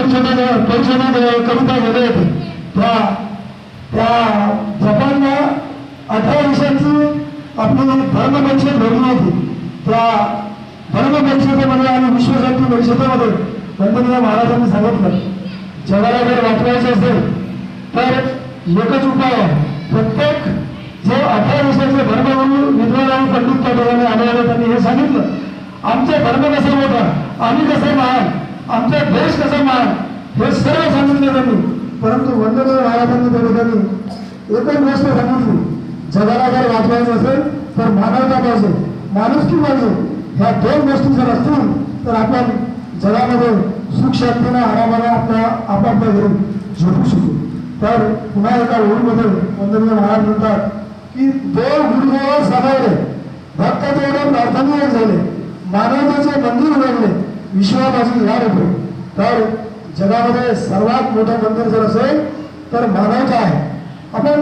परिषदेने परिषदेने कविता गेले होते त्या त्या जपानला अठरा वर्षांची आपली धर्म परिषद भरली होती त्या धर्म परिषदेमध्ये आणि विश्वशांती परिषदेमध्ये वंदनीय महाराजांनी सांगितलं जगाला जर वाचवायचं असेल तर एकच उपाय आहे. प्रत्येक जे अठरा वर्षाचे धर्मगुरू विद्वान आणि पंडित त्या ठिकाणी आले त्यांनी हे सांगितलं. आमचे धर्म कसे मोठा आम्ही कसे महान? आमचा देश कसा मार हे सर्व सांगितलं त्यांनी. परंतु वंदनीय महाराजांनी त्या ठिकाणी एकच गोष्ट सांगितली जगाला जर वाचवायचं असेल तर मानवता पाहिजे माणुसकी पाहिजे. ह्या दोन गोष्टी जर असतील तर आपण जगामध्ये सुख शांतीनं आरामाने आपल्या आपापल्या घरी झोपू शकू. तर पुन्हा एका ओळीमध्ये वंदनीय महाराज म्हणतात की देव गुरुदेव सदावले भक्त तेवढे प्रार्थनीय झाले मानवतेचे मंदिर उघडले विश्वापासून झाड होतो. तर जगामध्ये सर्वात मोठं मंदिर जर असेल तर मानवचं आहे. आपण